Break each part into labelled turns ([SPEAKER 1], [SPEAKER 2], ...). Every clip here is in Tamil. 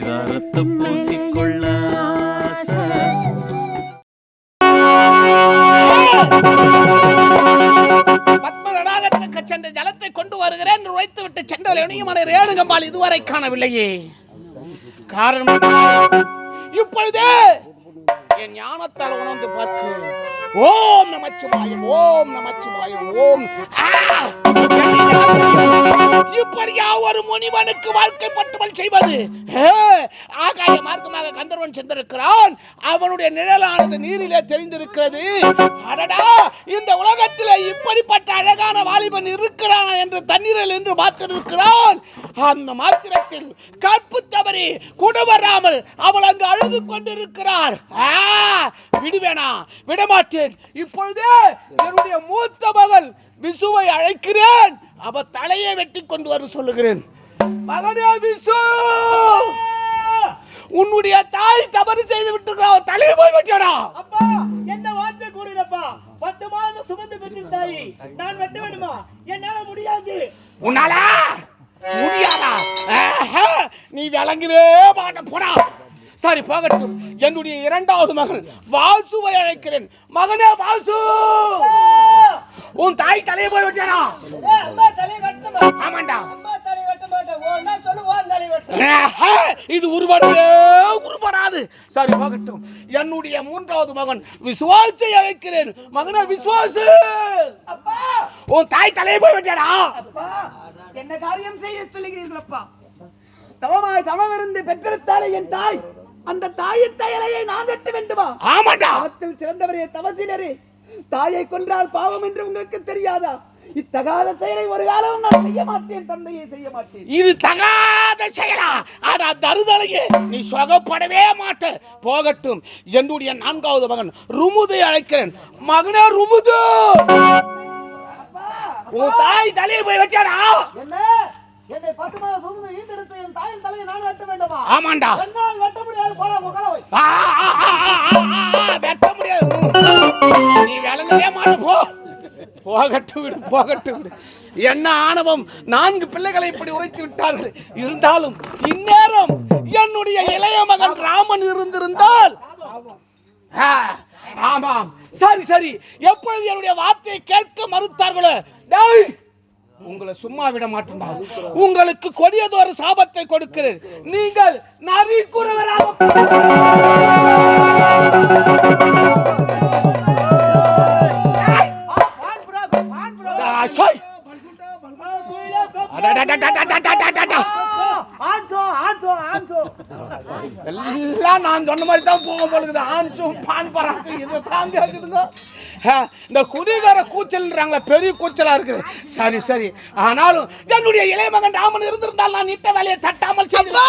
[SPEAKER 1] பரிதாரத்தை பூசிக்கொள்ள
[SPEAKER 2] சென்று சென்ற ஜலத்தை கொண்டு வருகிறேன் என்று உரைத்து விட்டு சென்றவளையும் மனை ரேணுகம்பால் இதுவரை காணவில்லையே. காரணம் இப்பொழுது என் ஞானத்தால் உணர்ந்து பார்க்கிறேன். ஓம் நமச்சிவாயம் ஓம் நமச்சிவாயம் ஓம். இப்படியா ஒரு முனிவனுக்கு வாழ்க்கை பட்டுமல் செய்வது? ஆகாய மார்க்கமாக கந்தர்வன் சென்றிருக்கிறான். அவனுடைய நிழலானது நீரிலே தெரிந்திருக்கிறது. அடடா! இந்த உலகத்திலே இப்படிப்பட்ட அழகான வாலிபன் இருக்கிறான் என்று தண்ணீரில் என்று பார்த்திருக்கிறான் அந்த மாத்திரத்தில் கற்பு தவறி குணவராமல் அவள் அங்கு அழுது கொண்டிருக்கிறார். ஆ, விடுவேனா விடமாட்டேன். இப்பொழுதே என்னுடைய மூத்த மகள் விசுவை அழைக்கிறேன். அவ தலையை வெட்டி கொண்டு வர சொல்லுகிறேன். மகனே விசு! உன்னுடைய தாய் தவறு செய்து விட்டு தலையை போய் வைக்கடா
[SPEAKER 3] அப்பா என்ன வார்த்தை கூறினப்பா? பத்து மாதம் சுமந்து பெற்றிருந்த தாயி நான் வெட்ட வேண்டுமா? என்னால முடியாது.
[SPEAKER 2] உன்னால முடியாதா? நீ விளங்கவே மாட்ட போடா. சரி போகட்டும். என்னுடைய இரண்டாவது மகன் வாசுவை அழைக்கிறேன். மகனே வாசு! உன் தாய் தலையை போய்
[SPEAKER 3] வெட்டமா
[SPEAKER 2] ஆமாண்டா. இது உருப்படவே உருப்படாது. சரி போகட்டும் என்னுடைய மூன்றாவது மகன் விசுவாசத்தை அழைக்கிறேன். மகனே விசுவாசு!
[SPEAKER 3] அப்பா!
[SPEAKER 2] உன் தாய் தலையை போய் வெட்டியாடா.
[SPEAKER 3] அப்பா என்ன காரியம் செய்ய சொல்லுகிறீர்கள் அப்பா தவமாய் தவம் இருந்து பெற்றெடுத்தாலே என் தாய். அந்த தாயின் தயலையை நான் வெட்ட வேண்டுமா?
[SPEAKER 2] ஆமாண்டா.
[SPEAKER 3] தவத்தில் சிறந்தவரே தவசிலரே. தாயை கொன்றால் பாவம் என்று உங்களுக்கு தெரியாதா? இத்தகாத செயலை ஒரு காலம் நான் செய்ய மாட்டேன் தந்தையை செய்ய மாட்டேன்.
[SPEAKER 2] இது தகாத செயலா? ஆனா தருதலையே நீ சொகப்படவே மாட்ட. போகட்டும் என்னுடைய நான்காவது மகன் ருமுதை அழைக்கிறேன். மகனே ருமுது! உன் தாய் தலையை போய் வச்சாடா
[SPEAKER 3] என்ன? பத்து மாதம் சுமந்து ஈண்டெடுத்த என் தாயின் தலையை நான் வெட்ட வேண்டுமா?
[SPEAKER 2] ஆமாண்டா.
[SPEAKER 3] என்னால் வெட்ட முடியாது கலவை.
[SPEAKER 2] ஆ, வெட்ட முடியாது. நீ போ போகட்டும் விடு போகட்டும் விடு. என்ன ஆணவம்? நான்கு பிள்ளைகளை இப்படி உரைத்து விட்டார்கள். இருந்தாலும் இந்நேரம் என்னுடைய இளைய மகன் ராமன் இருந்திருந்தால். ஆ, ஆமாம். சரி சரி. எப்பொழுது என்னுடைய வார்த்தையை கேட்க மறுத்தார்களோ? உங்களை சும்மா விட மாட்டேன் உங்களுக்கு கொடியதொரு சாபத்தை கொடுக்கிறேன். நீங்கள் நரி குறவராக ছয় எல்லாம் நான் சொன்ன மாதிரி தான் போக போலுக்குது. ஆன்சும் பான் பராக்கு இது இந்த குதிகார கூச்சல்ன்றாங்களே பெரிய கூச்சலா இருக்குது. சரி சரி. ஆனாலும் என்னுடைய இளைய மகன் ராமன் இருந்திருந்தால் நான் இட்ட வேலையை தட்டாமல்
[SPEAKER 4] சொல்லுங்க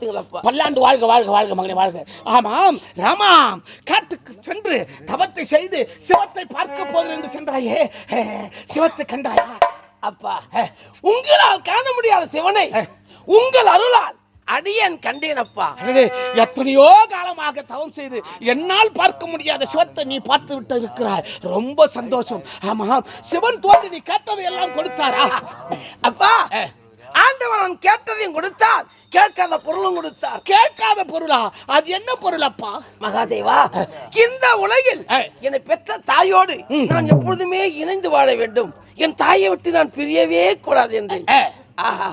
[SPEAKER 4] வாழ்த்துங்களப்பா
[SPEAKER 2] பல்லாண்டு வாழ்க வாழ்க வாழ்க மகனே வாழ்க. ஆமாம் ராமாம் காட்டுக்கு சென்று தவத்தை செய்து சிவத்தை பார்க்க போகிறேன் என்று சென்றாயே. சிவத்தை கண்டாயா?
[SPEAKER 4] அப்பா உங்களால் காண முடியாத சிவனை உங்கள் அருளால் அடியேன் கண்டேனப்பா
[SPEAKER 2] எத்தனையோ காலமாக தவம் செய்து என்னால் பார்க்க முடியாத சிவத்தை நீ பார்த்து விட்டு இருக்கிறாய். ரொம்ப சந்தோஷம். ஆமாம் சிவன் தோன்றி நீ கேட்டதை எல்லாம் கொடுத்தாரா?
[SPEAKER 4] அப்பா நான் கேட்டதையும் கொடுத்தார் கேட்காத பொருளும் கொடுத்தார்.
[SPEAKER 2] கேட்காத பொருளா? அது என்ன பொருள் அப்பா
[SPEAKER 4] மகாதேவா இந்த உலகில். என்னை பெற்ற தாயோடு நான் எப்பொழுதுமே இணைந்து வாழ வேண்டும். என் தாயை விட்டு நான் பிரியவே கூடாது என்று. ஆஹா.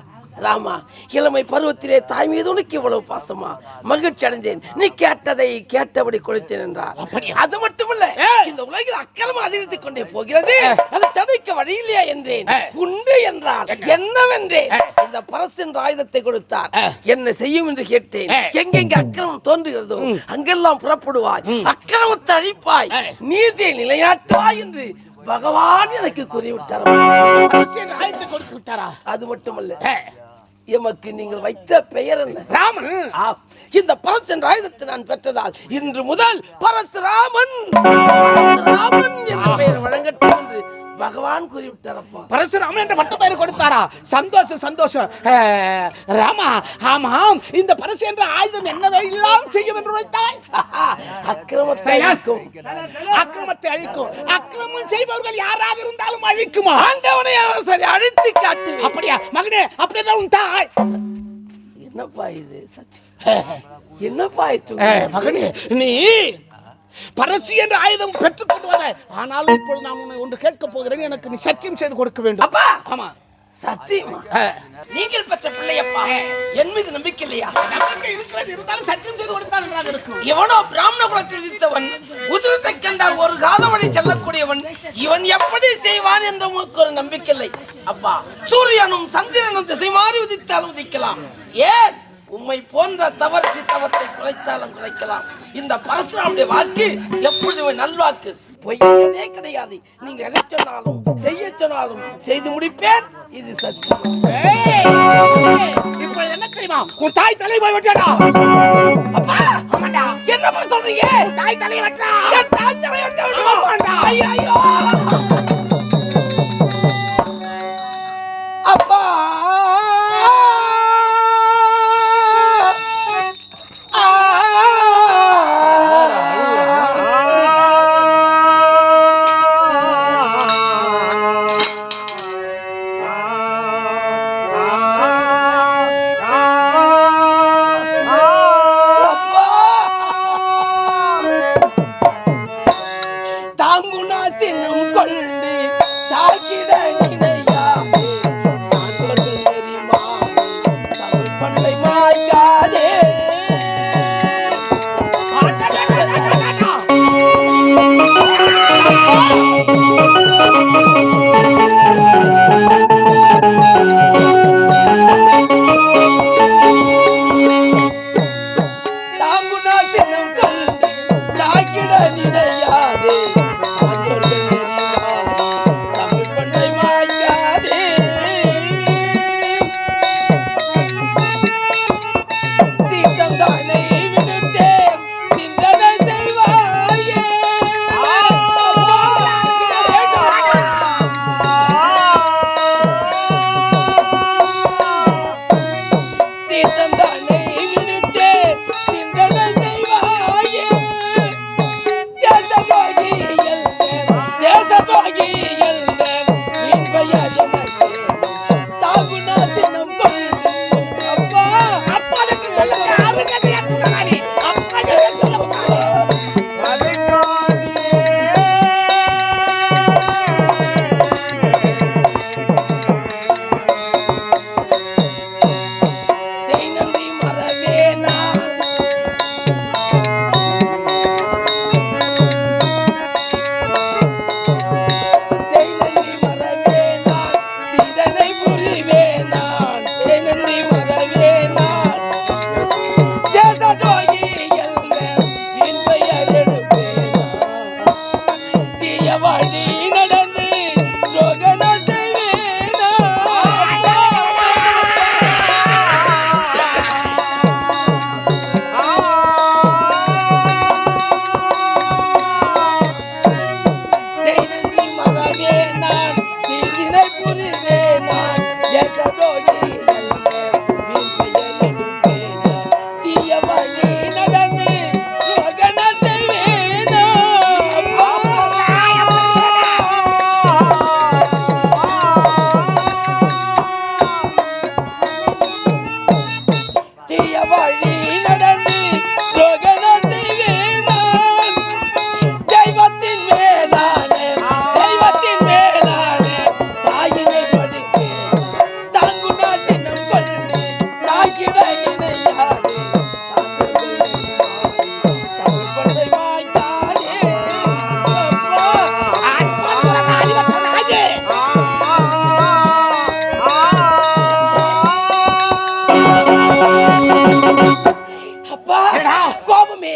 [SPEAKER 4] ராமா இளமை பருவத்திலே தாய் மீது உனக்கு இவ்வளவு பாசமா? மகிழ்ச்சி அடைந்தேன். நீ கேட்டதை கேட்டபடி கொடுத்தேன் என்றார்? அது மட்டுமல்ல. இந்த உலகில் அக்கிரமம் அதிகரித்துக் கொண்டே போகிறது. அதை தடுக்க வழி இல்லையா என்றேன். உண்டு என்றார். என்னவென்றேன். இந்த பரசு என்ற ஆயுதத்தை கொடுத்தார். என்ன செய்யும் என்று கேட்டேன். எங்கெங்க அக்கிரமம் தோன்றுகிறதோ அங்கெல்லாம் புறப்படுவாய். அக்கிரமத்தை அழிப்பாய். நீதியை நிலைநாட்டுவாய் என்று பகவான் எனக்கு கூறிவிட்டார். அது மட்டுமல்ல எமக்கு நீங்கள் வைத்த பெயர் என்ன?
[SPEAKER 2] ராமன்.
[SPEAKER 4] இந்த பரஸ் என்ற ஆயுதத்தை நான் பெற்றதால் இன்று முதல் பரசுராமன். பரசுராமன் என்ற பெயர் வழங்கட்டும் என்று பகவான் கூறிவிட்டாரப்பா.
[SPEAKER 2] பரசுராமன் என்ற பட்ட பெயர் கொடுத்தாரா? சந்தோஷம் சந்தோஷம். ராமா ஆமாம். இந்த பரசு என்ற ஆயுதம் என்னவே எல்லாம் செய்யும் என்று உரைத்தாய்.
[SPEAKER 4] அக்கிரமத்தை அழிக்கும்.
[SPEAKER 2] அக்கிரமத்தை அழிக்கும். அக்கிரமம் செய்பவர்கள் யாராக இருந்தாலும் அழிக்குமா?
[SPEAKER 4] ஆண்டவனை சரி அழித்து காட்டு.
[SPEAKER 2] அப்படியா? மகனே அப்படியே உன் தாய்.
[SPEAKER 4] என்னப்பா இது? சத்தியம் என்னப்பா இது?
[SPEAKER 2] மகனே நீ பரசி என்ற ஆயுதம் பெற்றுக் கொண்டு வர. ஆனால் இப்பொழுது நான் உன்னை ஒன்று கேட்க போகிறேன். எனக்கு நீ சத்தியம் செய்து கொடுக்க வேண்டும்.
[SPEAKER 4] அப்பா!
[SPEAKER 2] ஆமா.
[SPEAKER 4] சத்தியமா? நீங்கள் பெற்ற பிள்ளையப்பா என் மீது நம்பிக்கை இல்லையா?
[SPEAKER 2] நம்பிக்கை இருக்கிறது இருந்தாலும் சத்தியம் செய்து கொடுத்தால் இருக்கும்.
[SPEAKER 4] எவனோ பிராமண குலத்தில் உதித்தவன் உதிரத்தை கண்டால் ஒரு காதவனை செல்லக்கூடியவன் இவன் எப்படி செய்வான் என்ற உனக்கு ஒரு நம்பிக்கை இல்லை. அப்பா சூரியனும் சந்திரனும் திசை மாறி உதித்தாலும் உதிக்கலாம். ஏன்? உம்மை போன்ற தவறு தவத்தை குறைத்தாலும் குறைக்கலாம். இந்த பரசுராமுடைய வாக்கு எப்பொழுதுமே நல்வாக்கு. பொய்யே கிடையாது. நீங்க எதை சொன்னாலும் செய்ய சொன்னாலும் செய்து முடிப்பேன். இது சத்தியம்.
[SPEAKER 2] இப்பொழுது என்ன தெரியுமா? உன் தாய் தலை போய் வெட்டாடா.
[SPEAKER 4] அப்பா!
[SPEAKER 2] ஆமாண்டா.
[SPEAKER 4] என்னப்பா சொல்றீங்க?
[SPEAKER 2] தாய் தலை வெட்டா
[SPEAKER 4] தாய் தலை வெட்ட. ஐயோ, தாங்குனா கொள்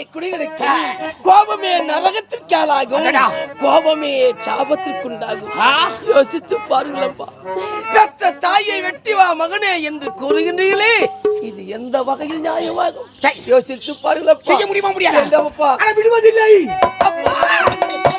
[SPEAKER 4] அப்பா கோபமே நரகத்திற்கு ஆளாகும். கோபமே சாபத்திற்குண்டாகும். யோசித்து பாருங்களப்பா. பெற்ற தாயை வெட்டி வா மகனே என்று கூறுகின்றீர்களே. இது எந்த வகையில் நியாயமாகும்? யோசித்து பாருங்களப்பா.
[SPEAKER 2] செய்ய முடியுமா முடியாதா?
[SPEAKER 3] விடுவதில்லை.
[SPEAKER 4] அப்பா!